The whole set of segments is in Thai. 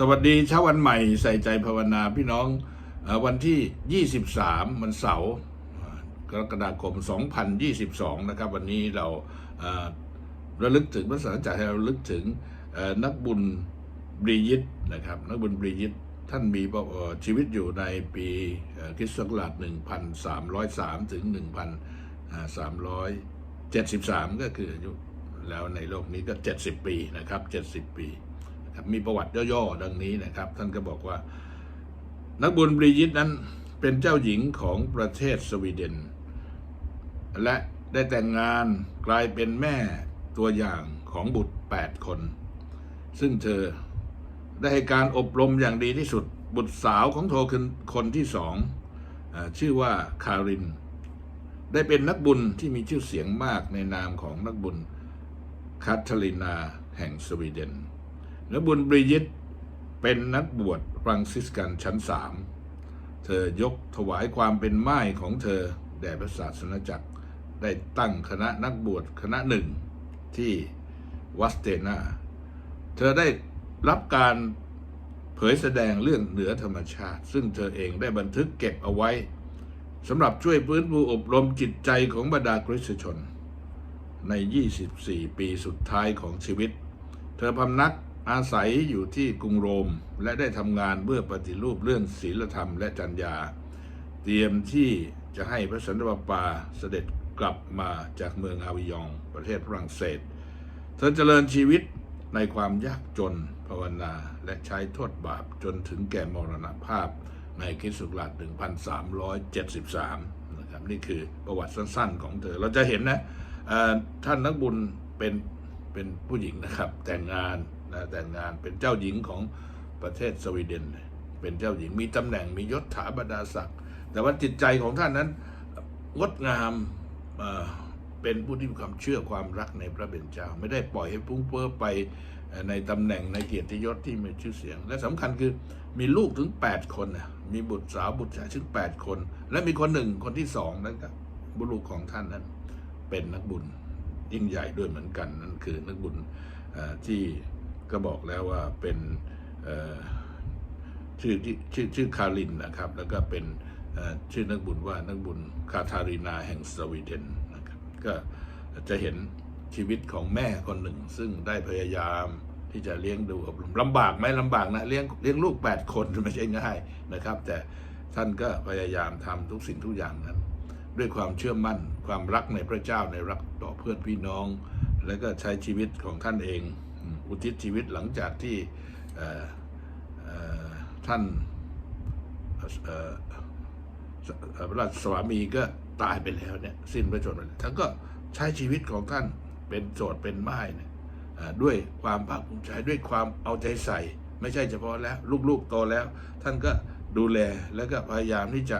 สวัสดีเช้าวันใหม่ใส่ใจภาวนาพี่น้องวันที่ 23วันเสาร์กรกฎาคม 2022 นะครับ วันนี้เราระลึกถึงพระสังฆาให้เราระลึกถึงนักบุญบรียิตนะครับ นักบุญบรียิตท่านมีชีวิตอยู่ในปีคริสต์ศักราช1303 ถึง 1373 ก็คืออายุแล้วในโลกนี้ก็ 70 ปีนะครับ 70 ปี มีประวัติย่อๆดังนี้นะครับ ท่านก็บอกว่า นักบุญบรียิตนั้นเป็นเจ้าหญิงของประเทศสวีเดน และได้แต่งงานกลายเป็นแม่ตัวอย่างของบุตร 8 คน ซึ่งเธอได้ให้การอบรมอย่างดีที่สุดบุตรสาวของเธอคือคนที่สองอชื่อว่าคาริน ได้เป็นนักบุญที่มีชื่อเสียงมากในนามของนักบุญคาทลินาแห่งสวีเดน นักบุญบริยิตเป็นนักบวชฟรังซิสกันชั้นสาม เธอยกถวายความเป็นไม้ของเธอ แด่พระศาสนจักร ได้ตั้งคณะนักบวชคณะหนึ่งที่วัสเตนา เธอได้รับการเผยแสดงเรื่องเหนือธรรมชาติ ซึ่งเธอเองได้บันทึกเก็บเอาไว้สำหรับช่วยฟื้นฟูอบรมจิตใจของบรรดาคริสตชน ใน 24 ปีสุดท้ายของชีวิต เธอพำนัก อาศัยอยู่ที่กรุงโรมและได้ทำงานเพื่อปฏิรูปเรื่องศีลธรรมและจรรยา เตรียมที่จะให้พระสันตะปาปาเสด็จกลับมาจากเมืองอาวิยอง ประเทศฝรั่งเศส เธอเจริญชีวิตในความยากจนภาวนาและใช้โทษบาปจนถึงแก่มรณภาพในคริสต์ศักราช1373 นะครับ นี่คือประวัติสั้นๆของเธอ เราจะเห็นนะท่านนักบุญเป็นเป็นผู้หญิงนะครับแต่งงาน นะแต่งงานเป็นเจ้าหญิงของประเทศสวีเดน เป็นเจ้าหญิงมีตำแหน่งมียศถาบรรดาศักดิ์แต่ว่าจิตใจของท่านนั้นงดงามเอ่อเป็นผู้ที่มีความเชื่อความรักในพระเป็นเจ้าไม่ได้ปล่อยให้พุ่งเพ้อไปในตำแหน่งในเกียรติยศที่มีชื่อเสียง และสำคัญคือมีลูกถึง 8 คนนะมีบุตรสาวบุตรชายถึง 8 คน และมีคนหนึ่งคนที่สองนั่นก็บุรุษของท่านนั้น เป็นนักบุญยิ่งใหญ่ด้วยเหมือนกันนั่นคือนักบุญที่ ก็บอกแล้วว่าเป็นชื่อชื่อชื่อคารินนะครับ แล้วก็เป็นชื่อนักบุญว่านักบุญคาทารินาแห่งสวีเดนนะครับก็จะเห็นชีวิตของแม่คนหนึ่ง ซึ่งได้พยายามที่จะเลี้ยงดูอบรมลำบากไหมลำบากนะเลี้ยงเลี้ยงลูก 8 คนไม่ใช่ง่ายนะครับ แต่ท่านก็พยายามทำทุกสิ่งทุกอย่างนั้น ด้วยความเชื่อมั่นความรักในพระเจ้าในรักต่อเพื่อนพี่น้อง แล้วก็ใช้ชีวิตของท่านเอง อุทิศชีวิตหลังจากที่ท่านพระราชสวามีก็ตายไปแล้วเนี่ยสิ้นพระชนม์ไปแล้วท่านก็ใช้ชีวิตของท่านเป็นโสดเป็นไม้เนี่ยด้วยความภาคภูมิใจด้วยความเอาใจใส่ ไม่ใช่เฉพาะแล้วลูกๆโตแล้ว ท่านก็ดูแลแล้วก็พยายามที่จะ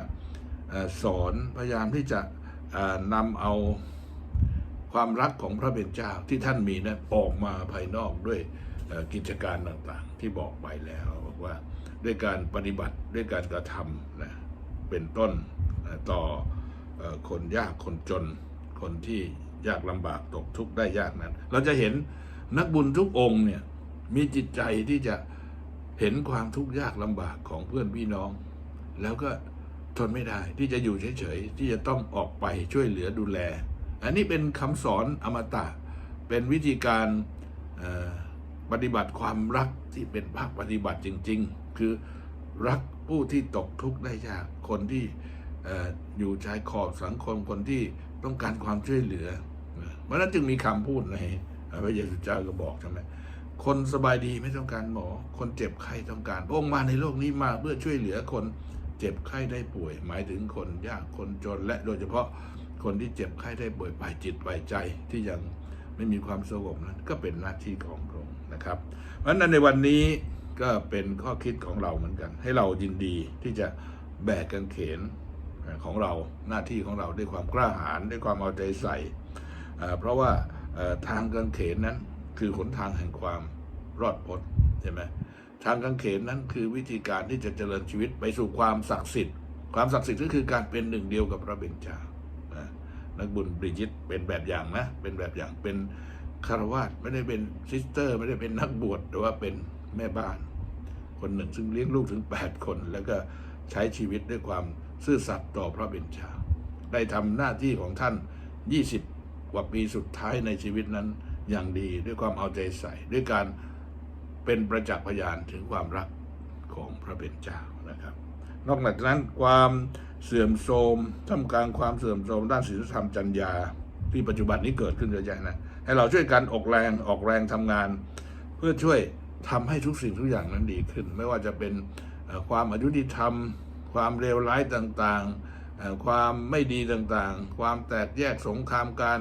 อ่อสอนพยายามที่จะนำเอา ความรักของพระเป็นเจ้าที่ท่านมีนั้นออกมาภายนอกด้วยกิจการต่างๆ ที่บอกไปแล้วบอกว่าด้วยการปฏิบัติด้วยการกระทำนะเป็นต้นเอ่อต่อเอ่อคนยากคนจน คนที่ยากลำบากตกทุกข์ได้ยากนั้น เราจะเห็นนักบุญทุกองค์เนี่ยมีจิตใจที่จะเห็นความทุกข์ยากลำบากของเพื่อนพี่น้อง แล้วก็ทนไม่ได้ที่จะอยู่เฉยๆที่จะต้องออกไปช่วยเหลือดูแล อันนี้เป็นคำสอนอมตะ เป็นวิธีการปฏิบัติความรักที่เป็นภาคปฏิบัติจริง ๆ คือรักผู้ที่ตกทุกข์ได้ยากคนที่ออยู่ชายขอบสังคมคนที่ต้องการความช่วยเหลือเพราะนั้นจึงมีคำพูดในพระเยซูเจ้าก็บอกใช่ไหมคนสบายดีไม่ต้องการหมอ คนเจ็บไข้ต้องการองค์มาในโลกนี้มาเพื่อช่วยเหลือคนเจ็บไข้ได้ป่วย หมายถึงคนยากคนจนและโดยเฉพาะ คนที่เจ็บไข้ได้ป่วยไปจิตไปใจที่ยังไม่มีความสงบนั้นก็เป็นหน้าที่ของพระองค์นะครับเพราะฉะนั้นในวันนี้ก็เป็นข้อคิดของเราเหมือนกัน ให้เรายินดีที่จะแบกกางเขนของเราหน้าที่ของเราด้วยความกล้าหาญด้วยความเอาใจใส่ เพราะว่าทางกางเขนนั้นคือหนทางแห่งความรอดพ้นใช่ไหมทางกางเขนนั้นคือวิธีการที่จะเจริญชีวิตไปสู่ความศักดิ์สิทธิ์ ความศักดิ์สิทธิ์ก็คือการเป็นหนึ่งเดียวกับพระเบญจา นักบุญบริจิตเป็นแบบอย่างนะ เป็นแบบอย่างเป็นคารวาสไม่ได้เป็นซิสเตอร์ ไม่ได้เป็นนักบวชแต่ว่าเป็นแม่บ้าน คนหนึ่งซึ่งเลี้ยงลูกถึง 8 คน แล้วก็ใช้ชีวิตด้วยความซื่อสัตย์ต่อพระเป็นเจ้าได้ทำหน้าที่ของท่าน 20 กว่าปีสุดท้ายในชีวิตนั้นอย่างดีด้วยความเอาใจใส่ ด้วยการเป็นประจักษ์พยานถึงความรักของพระเป็นเจ้านะครับ นอกจากนั้นความเสื่อมโทรมท่ามกลางความเสื่อมโทรมด้านศีลธรรมจัญญาที่ปัจจุบันนี้เกิดขึ้นเยอะแยะนะให้เราช่วยกันออกแรงออกแรงทำงาน เพื่อช่วยทำให้ทุกสิ่งทุกอย่างนั้นดีขึ้น ไม่ว่าจะเป็นความอายุติธรรม ความเลวร้ายต่างๆ ความไม่ดีต่างๆ ความแตกแยกสงครามการ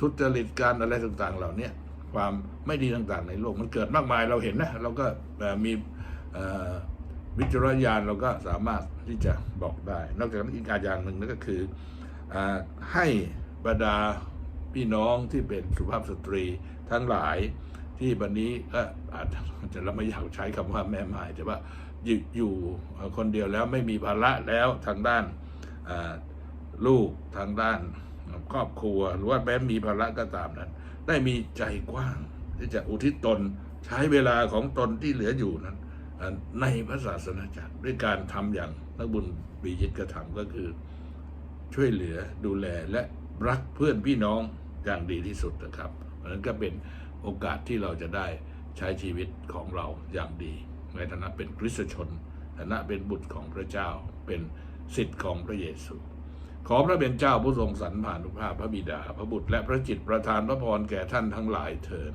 ทุจริตการอะไรต่างๆ เหล่านี้ความไม่ดีต่างๆ ในโลกมันเกิดมากมายเราเห็นนะเราก็มี วิจารณญาณเราก็สามารถที่จะบอกได้ นอกจากนั้นอีกอย่างหนึ่งนั่นก็คืออให้บรรดาพี่น้องที่เป็นสุภาพสตรีทั้งหลายที่วันนี้ก็อาจจะเราไม่อยากใช้คำว่าแม่ไม้แต่ว่าอยู่อยู่คนเดียวแล้วไม่มีภาระแล้วทางด้านลูกทางด้านครอบครัว หรือว่าแม้มีภาระก็ตามนั้น ได้มีใจกว้างที่จะอุทิศตนใช้เวลาของตนที่เหลืออยู่นั้น ในพระศาสนาจักรด้วยการทำอย่างนักบุญบียิตกระทำก็คือช่วยเหลือดูแลและรักเพื่อนพี่น้องอย่างดีที่สุดนะครับเพราะฉะนั้นก็เป็นโอกาสที่เราจะได้ใช้ชีวิตของเราอย่างดี ในฐานะเป็นคริสตชนฐานะเป็นบุตรของพระเจ้าเป็นสิทธิ์ของพระเยซู ขอพระเป็นเจ้าผู้ทรงสรรผ่านุภาพพระบิดา พระบุตรและพระจิตประทานพระพรแก่ท่านทั้งหลายเถิด